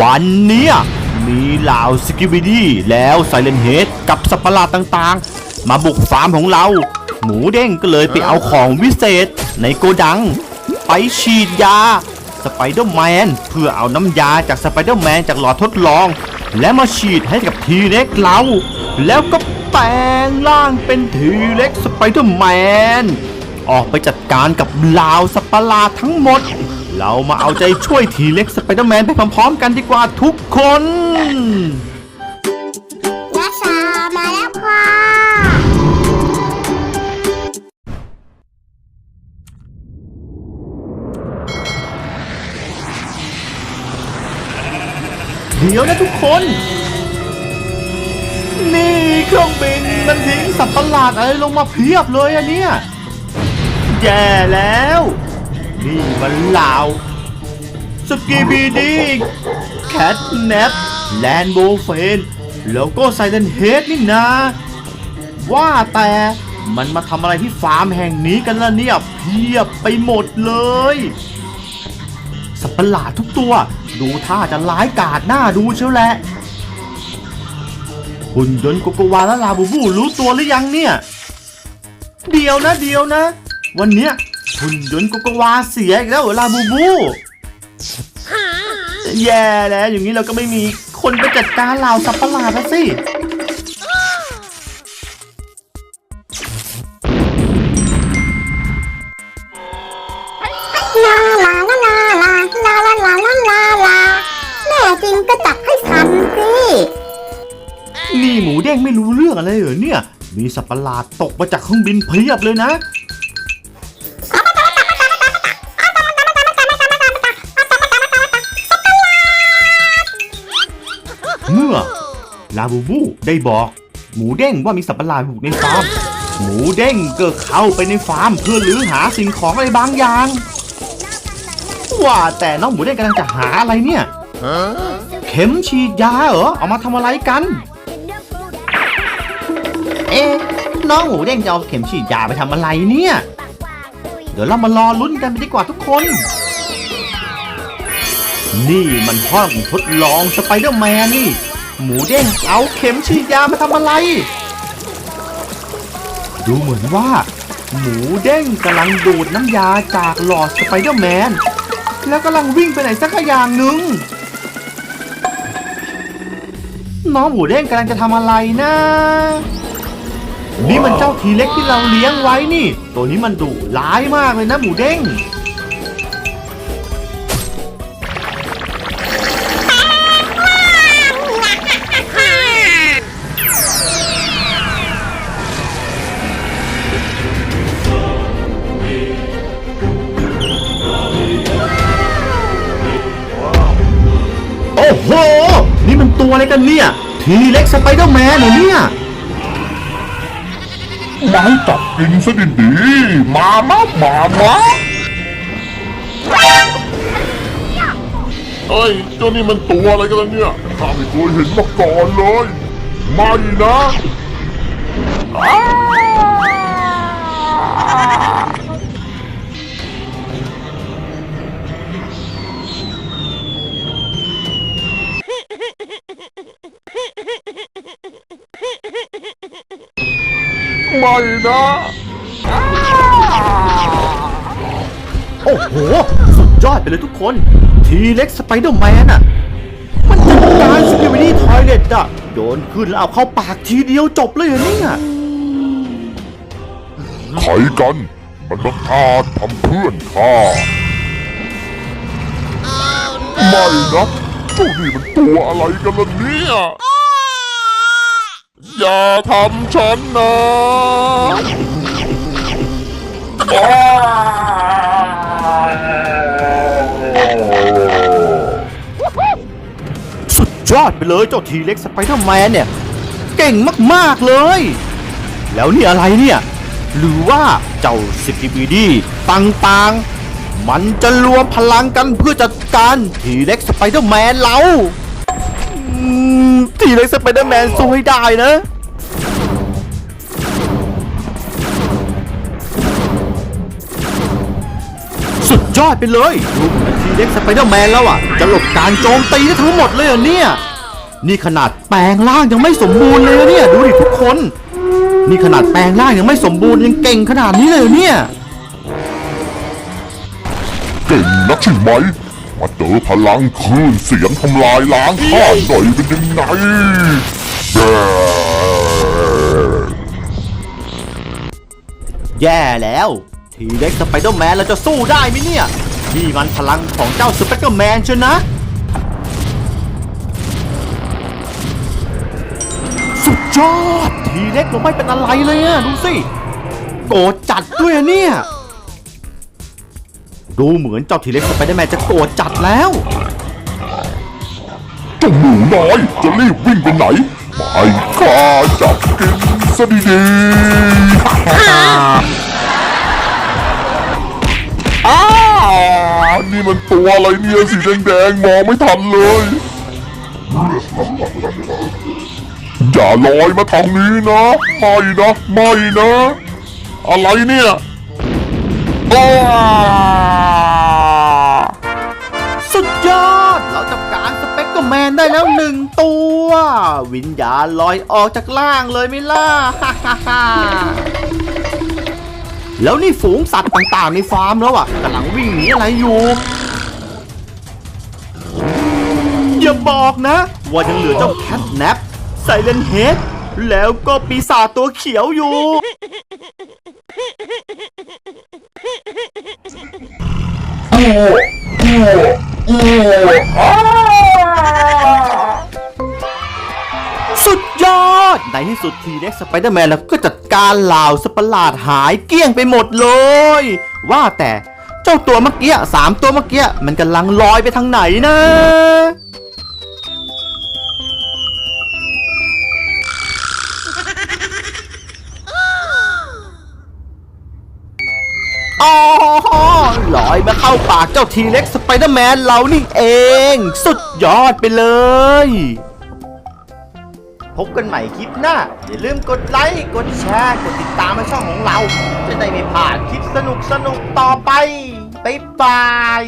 วันเนี้ยมีเหล่าสกิบิดี้แล้วไซเลนเฮดกับสัตว์ประหลาดต่างๆ มาบุกฟาร์มของเรา หมูเด้งก็เลยไปเอาของวิเศษในโกดัง ไปฉีดยาสไปเดอร์แมนเพื่อเอาน้ำยาจากสไปเดอร์แมนจากหลอดทดลอง และมาฉีดให้กับทีเล็กเรา แล้วก็แปลงร่างเป็นทีเล็กสไปเดอร์แมนออกไปจัดการกับลาสัตว์ประหลาดทั้งหมด เรามาเอาใจช่วยทีเล็กสไปเดอร์แมนไปพร้อมๆกันดีกว่าทุกคนนัชชามาแล้วค่ะเดี๋ยวนะทุกคน นี่เครื่องบินมันทิ้งสัตว์ประหลาดอะไรลงมาเพียบเลยอะเนี่ย แย่แล้วนี่ มันล่าสกีบีดีแคทแนปแลนโบเฟน แล้วก็ไซเลนเฮดนี่นะ ว่าแต่มันมาทำอะไรที่ฟาร์มแห่งนี้กันล่ะเนี่ย เพียบไปหมดเลย สัตว์ประหลาดทุกตัว ดูท่าจะร้ายกาจหน้าดูเชียวแหละหุ่นยนต์โกโกวาและลาบูบูรู้ตัวหรือยังเนี่ย เดียวนะเดียวนะ วันเนี้ย หุ่นยนต์โกโกวาเสียอีกแล้วเหรอลาบูบูแย่แล้วอย่างนี้เราก็ไม่มีคนไปจัดการเหล่าสัตว์ประหลาดแล้วสิลาลาลาลาลาลาลาลาลาลาลาแน่จริงก็จับให้ทันสินี่หมูเด้งไม่รู้เรื่องอะไรเหรอเนี่ย มีสัตว์ประหลาดตกมาจากเครื่องบินเพียบเลยนะ เมื่อ ลาบูบูได้บอก หมูเด้งว่ามีสัตว์ประหลาดบุกในฟาร์ม หมูเด้งก็เข้าไปในฟาร์มเพื่อลื้อหาสิ่งของอะไรบางอย่าง ว่าแต่น้องหมูเด้งกำลังจะหาอะไรเนี่ย เข็มฉีดยาเหรอ เอามาทำอะไรกัน เอ๊ะน้องหมูเด้งจะเอาเข็มฉีดยาไปทำอะไรเนี่ย เดี๋ยวเรามารอลุ้นกันไปดีกว่าทุกคน นี่มันห้องทดลองสไปเดอร์แมนนี่ หมูเด้งเอาเข็มฉีดยามาทำอะไร ดูเหมือนว่า หมูเด้งกำลังดูดน้ำยาจากหลอดสไปเดอร์แมน แล้วกำลังวิ่งไปไหนสักอย่างหนึ่งน้องหมูเด้งกำลังจะทำอะไรนะ นี่มันเจ้าทีเล็กที่เราเลี้ยงไว้นี่ ตัวนี้มันดุร้ายมากเลยนะหมูเด้ง อ้โห นี่มันตัวอะไรกันเนี่ย ทีเล็กสไปเดอร์แมนเหรอเนี่ยมาจับกินซะดีๆมามามามาเฮ้ยเจ้านี่มันตัวอะไรกันล่ะเนี่ยข้าไม่เคยเห็นมาก่อนเลย ไม่นะ ไม่นะ โอ้โห สุดยอดไปเลยทุกคน ทีเล็กสไปเดอร์แมนอะ มันจัดการสกิวิตี้ทอยเลตอะ โยนขึ้นแล้วเอาเข้าปากทีเดียวจบเลยเหรอเนี่ย ใครกัน มันบังอาจทำเพื่อนข้าไม่นะเจ้านี่มันตัวอะไรกันล่ะเนี่ย อย่าทำฉันนะสุดยอดไปเลยเจ้าทีเล็กสไปเดอร์แมนเนี่ย เก่งมาก ๆ เลย แล้วนี่อะไรเนี่ย หรือว่าเจ้าสกิบิดี้ต่างๆ มันจะรวมพลังกันเพื่อจัดการทีเล็กสไปเดอร์แมนเรา ทีเล็กสไปเดอร์แมนสู้ให้ได้นะ สุดยอดไปเลยดูเหมือนทีเล็กสไปเดอร์แมนแล้วอะ จะหลบการโจมตีได้ทั้งหมดเลยเหรอเนี่ย นี่ขนาดแปลงร่างยังไม่สมบูรณ์เลยนะเนี่ย ดูดิทุกคน นี่ขนาดแปลงร่างยังไม่สมบูรณ์ยังเก่งขนาดนี้เลยเหรอเนี่ย เก่งนักใช่ไหม มาเจอพลังคลื่นเสียงทำลายล้างข้าหน่อยเป็นยังไงแย่แย่แล้ว ทีเล็กสไปเดอร์แมนเราจะสู้ได้ไหมเนี่ย นี่มันพลังของเจ้าสไปเดอร์แมนเชียวนะสุดยอดทีเล็กเราไม่เป็นอะไรเลยอะดูสิ โกรธจัดด้วยอะเนี่ย ดูเหมือนเจ้าทีเล็กสไปเดอร์แมนจะโกรธจัดแล้วเจ้าหนูน้อยจะรีบวิ่งไปไหนไม่ข้าจับกินซะดีๆอ้านี่มันตัวอะไรเนี่ยสีแดงๆมองไม่ทันเลย อย่าลอยมาทางนี้นะ ไม่นะ ไม่นะ อะไรเนี่ยอ้า สุดยอด เราจับการสเปกเกอร์แมนได้แล้วหนึ่งตัว วิญญาณลอยออกจากล่างเลยไม่ล่ะ แล้วนี่ฝูงสัตว์ต่างๆในฟาร์มแล้วอะกำลังวิ่งหนีอะไรอยู่ อย่าบอกนะ ว่ายังเหลือเจ้าแคทแนปไซเลนเฮด แล้วก็ปีศาจตัวเขียวอยู่ สุดยอด ในที่สุดทีเล็กสไปเดอร์แมนแล้วก็จัดการเหล่าสตว์ประหลาดหายเกลี้ยงไปหมดเลย ว่าแต่เจ้าตัวเมื่อกี้สามตัวเมื่อกี้ มันกำลังลอยไปทางไหนนะ อยมาเข้าปากเจ้าทีเล็กสไปเดอร์แมนเรานี่เอง สุดยอดไปเลย พบกันใหม่คลิปหน้า อย่าลืมกดไลค์ กดแชร์ กดติดตามช่องของเรา จะได้ไม่พลาดคลิปสนุกสนุกต่อไป บ๊ายบาย